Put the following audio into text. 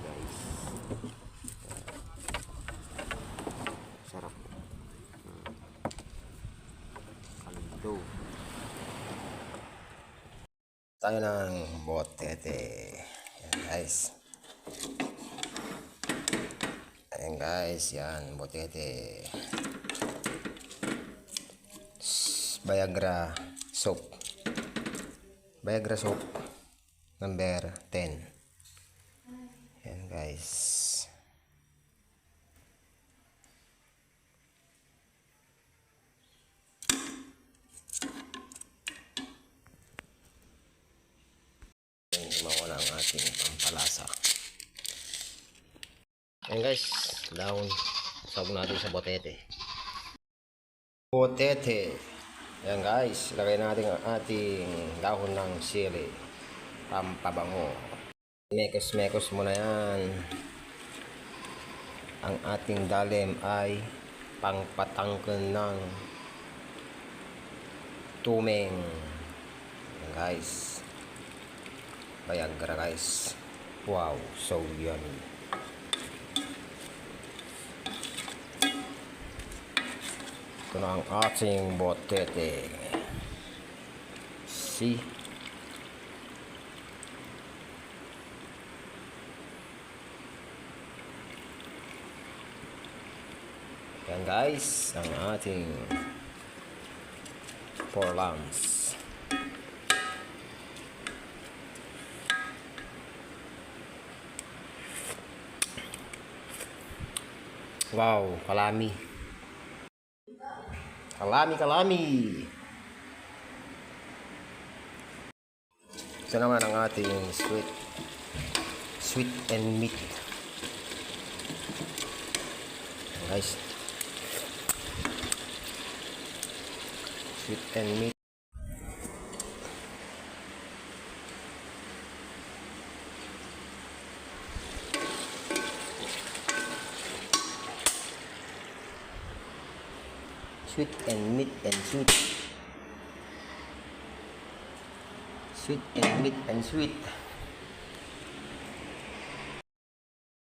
guys. Sarap. Kaldo. Tayo ng botete. Yan guys. Ayan guys, yan, botete. Viagra soap. Viagra soap number 10. Yan guys. Yan, mawala ang ating pampalasa. Yan guys, down. Sabog natin sa botete. Botete. Yan guys, lagay natin ang ating dahon ng sili. Pampabango. Mekos-mekos muna yan. Ang ating dalim ay pangpatangkan ng tumeng. Guys. Viagra guys. Wow, so yummy. Ito na ang ating botete. See? Yan guys, ang ating four lamps. Wow, kalami. Kalami, kalami. Ito naman ang ating sweet sweet and meat. Guys. Sweet and meat. Sweet and meat and sweet. Sweet and meat and sweet.